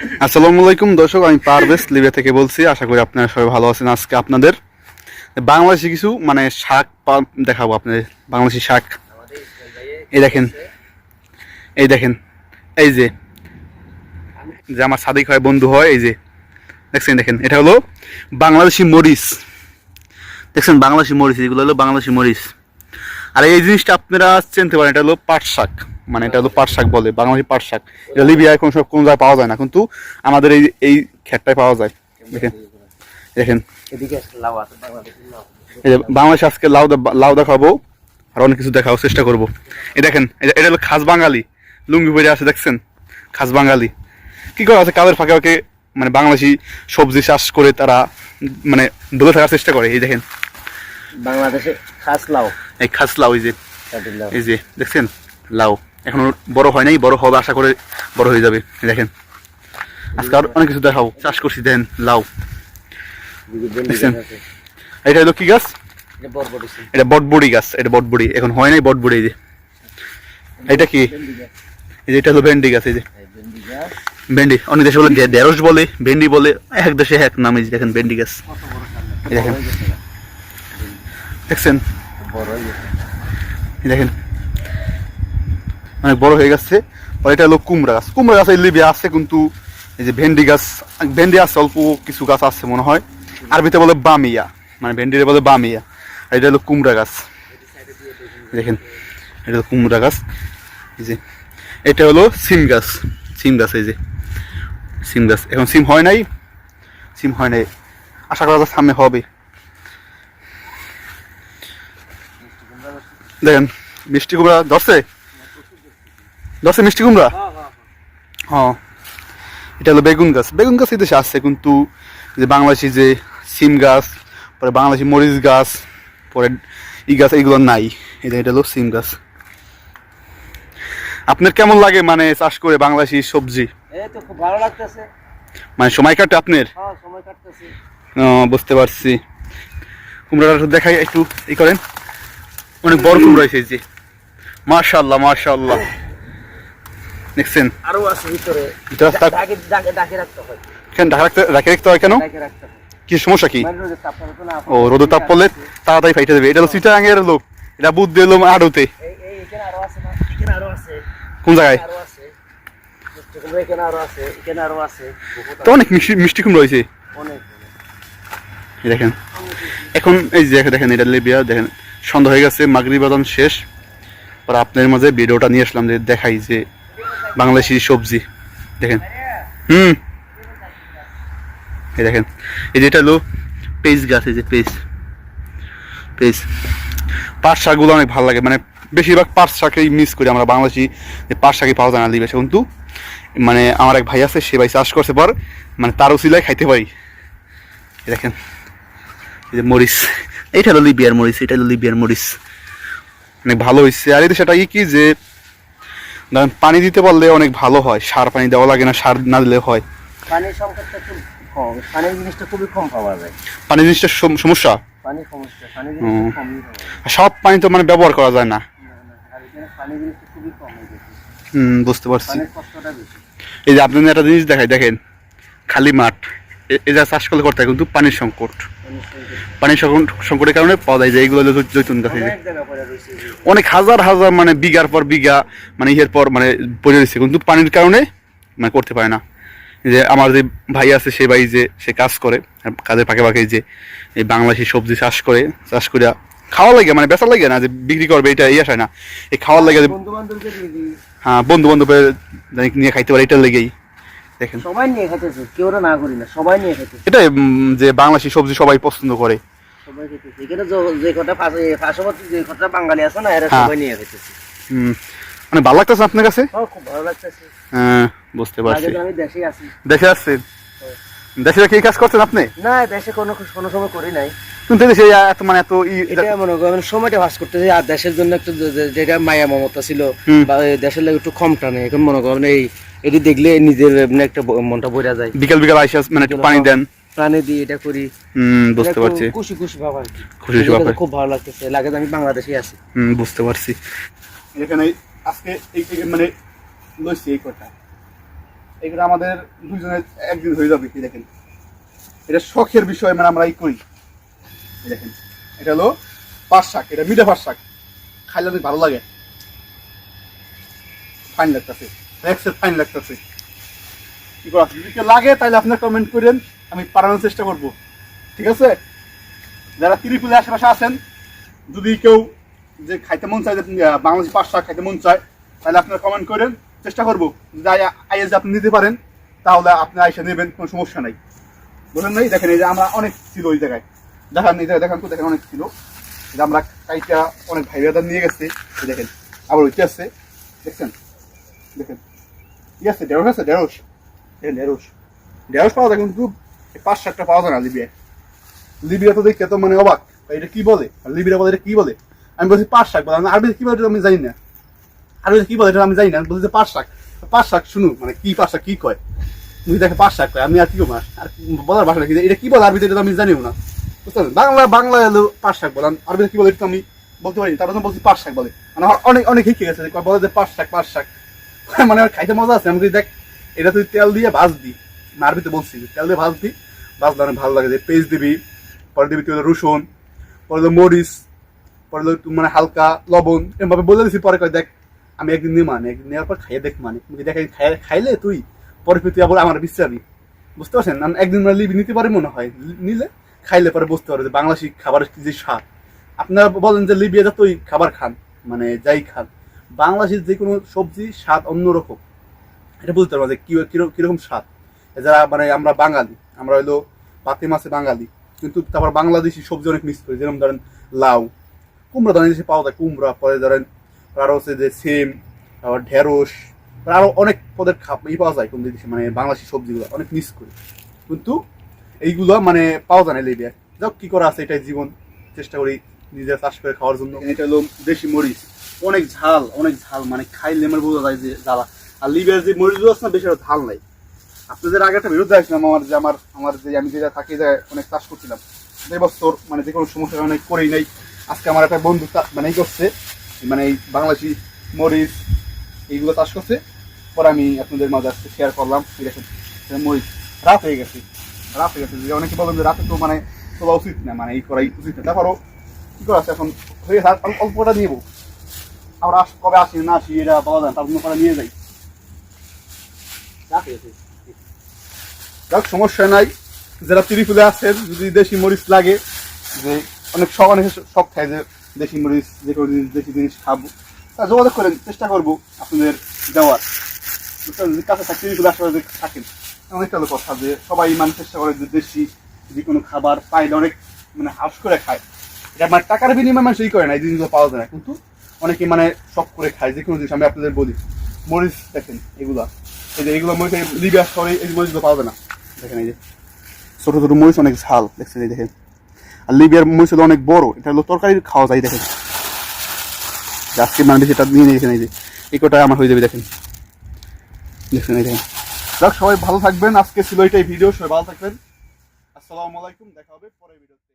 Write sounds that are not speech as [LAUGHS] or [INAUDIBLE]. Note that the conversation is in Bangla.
আসসালামু আলাইকুম, দর্শক, আমি পারভেজ লিবিয়া থেকে বলছি। আশা করি আপনারা সবাই ভালো আছেন আজকে আপনাদের। বাংলাদেশি কিছু মানে শাক দেখাবো আপনাদের। বাংলাদেশি শাক। এই দেখেন এই দেখেন, এই যে যে আমার সাদিক হয় বন্ধু হয়, এই যে, দেখছেন, দেখেন, এটা হলো বাংলাদেশি মরিচ। দেখছেন, বাংলাদেশি মরিচ, এগুলো হলো বাংলাদেশি মরিচ। আর এই জিনিসটা আপনারা চিনতে পারেন, এটা হলো পাট শাক। মানে এটা হলো পাট শাক বলে বাংলাদেশি পাট শাক এটা লিবিয়ায় কোনো সব কোনো জায়গায় পাওয়া যায় না কিন্তু আমাদের এই এই ক্ষেতটায় পাওয়া যায়। দেখেন দেখেন। এই যে বাংলাদেশে আজকে লাউ লাউ দেখাবো আর অনেক কিছু দেখাবো চেষ্টা করব। এই দেখেন এটা হলো খাস বাঙালি। লুঙ্গি পরে আছে দেখছেন? খাস বাঙালি। কি করে আছে? কাদের ফাঁকে ফাঁকে মানে বাংলাদেশি সবজি চাষ করে তারা মানে দূরে থাকার চেষ্টা করে এই দেখেন। বাংলাদেশে খাস লাউ। এই খাস লাউ এই যে এই যে দেখছেন? লাউ। এখনও বড় হয় নাই বড় হবে আশা করে বড় হয়ে যাবে দেখেন। আজকে আর অনেক কিছু দেখাবো। চাষ করছি দেন লাউ। দেখছেন? এটা হলো কি গাছ? এটা বটবড়ি গাছ এটা বটবড়ি। এখন হয় নাই বটবড়ি এই যে। এটা কি? এই যে এটা হলো ভেন্ডি গাছ এই যে। ভেন্ডি অনেক দেশে বলে ঢেঁড়স বলে ভেন্ডি বলে এক দেশে এক নাম এই দেখেন ভেন্ডি গাছ। দেখেন। দেখছেন? দেখেন। অনেক বড় হয়ে গেছে। আর এটা হলো কুমড়া গাছ। কুমড়া গাছ এই লিবিয়া আছে কিন্তু এই যে ভেন্ডি গাছ, ভেন্ডি আছে, অল্প কিছু গাছ আছে মনে হয়। আরবিতে বলে বামিয়া মানে ভেন্ডিরে বলে বামিয়া। আর এটা হলো কুমড়া গাছ। দেখেন, এটা হলো কুমড়া গাছ। এই যে, এটা হলো সিম গাছ। সিম গাছ এই যে, সিম গাছ। এখন সিম হয় নাই? সিম হয় নাই। আশা করা যায় সামনে হবে। দেখেন, মিষ্টি কুমড়া ধরছে? ধরছে মিষ্টি কুমড়া? হ্যাঁ এটা হলো বেগুন গাছ। বেগুন গাছ এই দেশে আসছে কিন্তু যে বাংলাদেশি যে সিম গাছ পরে বাংলাদেশি মরিচ গাছ পরে ই গাছ এইগুলো নাই। এটা এটা হলো সিম গাছ। আপনার কেমন লাগে মানে চাষ করে বাংলাদেশি সবজি? মানে সময় কাটে আপনার? হ্যাঁ বুঝতে পারছি। কুমড়াটা দেখাই একটু ই করেন। অনেক বড় কুমড়া যে। মাশাল্লাহ মাশাল্লাহ দেখছেন? আরও আছে ভিতরে। ডাকে ডাকে ডাকে রাখতে হয়। কেন ঢাকা রাখতে রাখে রাখতে হয় কেন? ডাকে কি সমস্যা কি? মানে ও রোদ তাপ পড়লে তাড়াতাড়ি ফাইটে দেবে এটা হলো লোক। এটা আড়ুতে। আরও আরও আছে। কোন জায়গায়? আরও আরও তো অনেক মিষ্টি কুমড়া হয়েছে। দেখেন। এখন এই যে দেখেন এটা লিবিয়া দেখেন। সন্ধ্যা হয়ে গেছে মাগরি বাদাম শেষ। পর আপনার মাঝে ভিডিওটা নিয়ে আসলাম যে দেখাই যে বাংলাদেশি সবজি, দেখেন। হুম। এই দেখেন, এই যেটা হলো পেজ গাছ, এই যে পেজ পেজ পাট শাকগুলো অনেক ভালো লাগে মানে বেশিরভাগ পাট শাকেই মিস করি আমরা, বাংলাদেশি যে পাট শাকই পাওয়া যায় না লিবেছে কিন্তু মানে আমার এক ভাই আছে, সে ভাই চাষ করছে পর মানে তার উচিলায় খাইতে পারি। দেখেন, এই যে মরিচ, এইটা হলো লিবিয়ার মরিচ, এটা হলো লিবিয়ার মরিচ। অনেক ভালো হয়েছে আর এই সেটা কি যে ধরেন পানি দিতে পারলে অনেক ভালো হয় সার পানি দেওয়া লাগে না সার না দিলে হয়। পানির সংকটটা খুব কম পানির জিনিসটা খুবই কম পাওয়া যায়। পানি জিনিসটা সমস্যা? পানির সমস্যা পানির হুম। জিনিসটা কমই পাওয়া সব পানি তো মানে ব্যবহার করা যায় না। না, না, আর এখানে পানির জিনিসটা খুবই কম হয়ে গেছে। হুম বুঝতে পারছি। এই যে আপনাদের একটা জিনিস দেখাই দেখেন খালি মাঠ। এ- এই যা চাষ করলে করতে হয় কিন্তু পানির সংকট। পানির সংকট সংকটের কারণে পাওয়া যায় যে এইগুলো জৈতুন গাছ অনেক হাজার হাজার মানে বিঘার পর বিঘা মানে ইয়ের পর মানে পড়ে রয়েছে। কিন্তু পানির কারণে মানে করতে পারে না। যে আমার যে ভাই আছে সে ভাই যে সে কাজ করে কাজের ফাঁকে ফাঁকে যে এই বাংলাদেশি সবজি চাষ করে চাষ করে খাওয়া লাগে মানে বেচা লাগে না যে বিক্রি করবে এটা এই আসায় না। এই খাওয়ার লাগে হ্যাঁ বন্ধু বান্ধবের নিয়ে খাইতে পারে এটার লেগেই। দেখেন। সবাই নিয়ে কেউ না করি না সবাই নিয়ে উম, যে বাংলাদেশি সবজি সবাই পছন্দ করে। সবাই খেতেছে। এখানে যে- যে কটা পাশে- যে কটা বাঙালি আছে না এরা। সবাই নিয়ে খেতেছে। হুম, মানে ভালো লাগতেছে আপনার কাছে? খুব ভালো লাগতেছে। হ্যাঁ বুঝতে পারছি। আমি দেশে আছি। দেখে আসছেন দেশে কি কাজ করছেন আপনি? না দেশে কোনো কোনো সময় করি নাই। কিন্তু দেশে এত মানে এত এটা মনে করেন সময়টা ভাস করতেছে আর দেশের জন্য একটু যেটা মায়া মমতা ছিল বা দেশের লাগে একটু কম টানে। এখন মনে করেন এই এটি দেখলে নিজের এমনি একটা মনটা বোঝা যায়। বিকাল বিকাল আইসা মানে একটু পানি দেন। প্রাণে দিয়ে এটা করি। হুম বুঝতে পারছি। খুশি খুশি ভাব আর কি। খুশি খুশি খুব ভালো লাগতেছে। লাগে আমি বাংলাদেশে আছি। হুম বুঝতে পারছি। এখানে আজকে এই মানে লইছি এই কটা। এগুলো আমাদের দুজনের একদিন হয়ে যাবে দেখেন। এটা শখের বিষয় মানে আমরা এই করি। দেখেন। এটা হলো পাট শাক এটা মিঠা পাট শাক। খাইলে অনেক ভালো লাগে। ফাইন লাগতেছে। এক্সেল ফাইন লাগতেছে। কি করা? যদি কেউ লাগে, তাহলে আপনার কমেন্ট করেন, আমি পারানোর চেষ্টা করব। ঠিক আছে? যারা ত্রিপুলে আশেপাশে আছেন, যদি কেউ যে খাইতে মন চায় বাংলাদেশি খাইতে মন চায়, তাহলে আপনারা কমেন্ট করেন, চেষ্টা করব। যদি আই- আইএস আপনি নিতে পারেন, তাহলে আপনি আইসা নেবেন, কোনো সমস্যা নাই। বলেন নাই, দেখেন এই যে আমরা অনেক ছিল ওই জায়গায়। দেখান, এই জায়গায় দেখান তো, দেখেন অনেক ছিল। যে আমরা কাইটা অনেক ভাই নিয়ে গেছে দেখেন। আবার ওইটা আছে। দেখছেন? দেখেন। কি আছে ঢেঁড়স আছে ঢেঁড়স ঢেঁড়স ঢেঁড়স পাওয়া যায়, কিন্তু পাঁচ সাতটা পাওয়া যায় না লিবিয়ায়। লিবিয়া তো দেখতে তো মানে অবাক। এটা কি বলে? লিবিয়া বলে এটা কি বলে? আমি বলছি পাঁচ শাক বলে। আরবিতে কি বলে আমি জানি না। আরবিতে কি বলে এটা আমি জানি না। আমি বলছি পাঁচ শাক। পাঁচ শাক শুনু মানে কি পাঁচ শাক, কি কয়? তুমি দেখে পাঁচ শাক কয়। আমি আর কি কম? আর বলার ভাষা কি? এটা কি বলে আরবিতে এটা আমি জানিও না। বুঝতে বাংলা বাংলা এলো পাঁচ শাক বলে আরবিতে কি বলে এটা আমি বলতে পারি তারপর বলছি পাঁচ শাক বলে। মানে অনেক অনেক শিখে গেছে বলে যে পাঁচ শাক পাঁচ শাক। [LAUGHS] মানে খাইতে মজা আছে। আমি দেখ, এটা তুই তেল দিয়ে ভাজবি আমি আরবিতে বলছি, তেল দিয়ে ভাজবি ভাজলে অনেক ভালো লাগে। যে পেস্ট দিবি, পরে দিবি তুই রসুন, পরে মরিচ, পরে মানে হালকা লবণ। এভাবে বলে দিছি, পরে কয় দেখ, আমি একদিন নিয়ে মানে একদিন নেওয়ার পর খাইয়ে দেখ মানে। তুমি দেখ, খাই- খাইলে তুই, পরে তুই আবার আমার বিশ্রামি বুঝতে পারছেন? আমি একদিন মানে লিবি নিতে পারি মনে হয়। নিলে খাইলে পরে বুঝতে পারে যে বাংলাদেশি খাবারের যে স্বাদ। আপনারা বলেন যে লিবিয়া যতই খাবার খান মানে যাই খান। বাংলাদেশের যে কোনো সবজি স্বাদ অন্যরকম। এটা বলতে পারব যে কি কিরকম- স্বাদ। যারা মানে আমরা বাঙালি, আমরা হইল পাতি মাছে বাঙালি, কিন্তু তারপর বাংলাদেশি সবজি অনেক মিস করি। যেরকম ধরেন লাউ, কুমড়া ধরেন দেশে পাওয়া যায় কুমড়া, পরে ধরেন আরও হচ্ছে যে সেম আবার ঢেঁড়স আরও অনেক পদের খাপ ই পাওয়া যায় কোন দেশে মানে বাংলাদেশি সবজিগুলো, অনেক মিস করি। কিন্তু এইগুলো মানে পাওয়া যায় না লিবিয়া যাক কী করা আছে এটাই জীবন। চেষ্টা করি নিজের চাষ করে খাওয়ার জন্য। এটা হলো দেশি মরিচ। অনেক ঝাল অনেক ঝাল মানে খাইলে আমার বোঝা যায় যে জ্বালা। আর লিবিয়ার যে মরিচগুলো আছে না, বেশি ঝাল নাই। আপনাদের আগে একটা বিরুদ্ধে আসলাম আমার যে আমার আমার যে আমি যেটা থাকি, যে অনেক চাষ করছিলাম। যে বছর মানে যে কোনো সমস্যা অনেক করেই নাই। আজকে আমার একটা বন্ধু মানে এই করছে মানে এই বাংলাদেশি মরিচ এইগুলো চাষ করছে। পরে আমি আপনাদের মাঝে আজকে শেয়ার করলাম। দেখেন মরিচ রাত হয়ে গেছে, রাত হয়ে গেছে। যে অনেকে বলেন যে রাতে তো মানে তোলা উচিত না মানে এই করাই উচিত না। তারপরও কি করা আছে? এখন হয়ে অল্পটা নিয়ে আমরা আস- কবে আসি না আসি এটা পাওয়া যায় তার করে নিয়ে যাই। যাক সমস্যা নাই। যারা তিরিফুলে আছেন যদি দেশি মরিচ লাগে যে অনেক শখ অনেক শখ খায় যে দেশি মরিচ যে কোনো জিনিস দেশি জিনিস খাব। তা যোগাযোগ করেন চেষ্টা করব আপনাদের দেওয়ার। যদি কাছে থাকতে তিরিফুলে আশেপাশে থাকেন। অনেকটা হলো কথা যে সবাই মানে চেষ্টা করে যে দেশি যে কোনো খাবার পাইলে অনেক মানে হাস করে খায়। এটা মানে টাকার বিনিময়ে মানুষ এই করে না এই জিনিসগুলো পাওয়া যায় না। কিন্তু অনেকে মানে শখ করে খায় যে কোনো জিনিস, আমি আপনাদের বলি। মরিচ, দেখেন, এগুলা। এই যে এগুলো মরিচ লিবিয়া শহরে এই মরিচগুলো যায় না। দেখেন এই যে, ছোট ছোট মরিচ, অনেক ঝাল, দেখছেন এই দেখেন। আর লিবিয়ার মরিচ হলো অনেক বড়, এটা হলো তরকারি খাওয়া যায়, দেখেন। আজকে মানে এটা নিয়ে নিয়ে দেখেন এই যে। এই কটা আমার হয়ে যাবে, দেখেন। দেখছেন এই দেখেন। যাক, সবাই ভালো থাকবেন। আজকে ছিল এটাই ভিডিও, সবাই ভালো থাকবেন। আসসালামু আলাইকুম, দেখা হবে পরের ভিডিওতে।